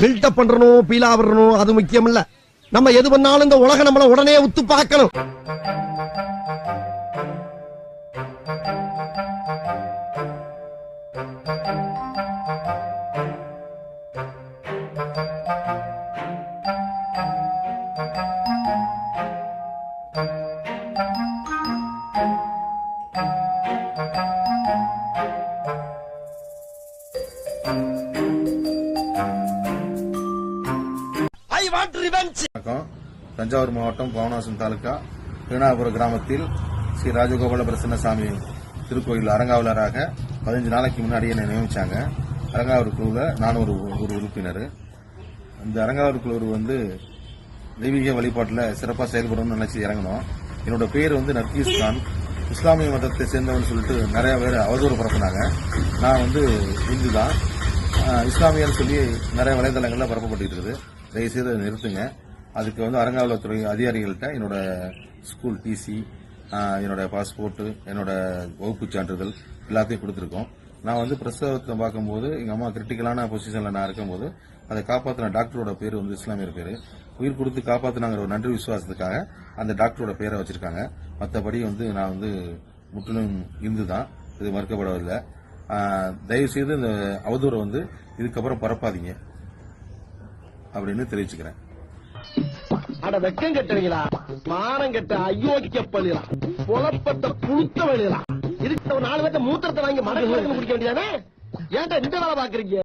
Build up பண்றணும் Beela வரணும் அது முக்கியம் இல்ல நம்ம எது பண்ணாலும் இந்த உலகம் நம்மள உடனே உத்து பார்க்கணும் Thank you. வணக்கம். தஞ்சாவூர் மாவட்டம் பாபநாசம் தாலுகா திருநாபுரம் கிராமத்தில் ஸ்ரீ ராஜகோபால பிரசன்னசாமி திருக்கோயில் அரங்காவலராக பதினஞ்சு நாளைக்கு முன்னாடி என்னை நியமிச்சாங்க. அரங்காவூர் குழுவில் நானும் ஒரு ஒரு உறுப்பினர். இந்த அரங்காவூர் குழு வந்து தெய்வீக வழிபாட்டில் சிறப்பாக செயல்படணும்னு நினச்சி இறங்கணும் என்னோட பேர் வந்து நர்கீஸ் கான். இஸ்லாமிய மதத்தை சேர்ந்தவன் சொல்லிட்டு நிறைய பேர் அவதூறு பரப்புனாங்க. நான் வந்து இந்து தான். இஸ்லாமியர்னு சொல்லி நிறைய வலைதளங்களில் பரப்பப்பட்டு இருக்குது தயவுசெய்து நிறுத்துங்க. அதுக்கு வந்து அறங்காவலத்துறை அதிகாரிகள்கிட்ட என்னோட ஸ்கூல் டிசி என்னோட பாஸ்போர்ட்டு என்னோட வகுப்பு சான்றிதழ் எல்லாத்தையும் கொடுத்துருக்கோம். நான் வந்து பிரசவத்தை பார்க்கும்போது எங்கள் அம்மா கிரிட்டிக்கலான பொசிஷனில் நான் இருக்கும்போது அதை காப்பாற்றின டாக்டரோட பேர் வந்து இஸ்லாமியர் பேர். உயிர் கொடுத்து காப்பாற்றினாங்கிற ஒரு நன்றி விசுவாசத்துக்காக அந்த டாக்டரோட பேரை வச்சுருக்காங்க. மற்றபடி வந்து நான் வந்து முற்றிலும் இந்து தான் இது மறுக்கப்படவில்லை. தயவுசெய்து தயவு செய்து இந்த அவதூறை வந்து இதுக்கப்புறம் பரப்பாதீங்க. அப்படின்னு தெரிவிச்சுக்கிறேன். அட வெக்கம் கட்டுறீங்களா மானம் கட்ட அயோக்கிய பள்ளிலாம் குழப்பத்தை புழுத்த வழியலாம் இருக்கிற நாலு பேர்த்த மூத்திரத்தை வாங்கி மடங்கு குடிக்க வேண்டியதானே? ஏன்டா இந்த வேலை பாக்குறீங்க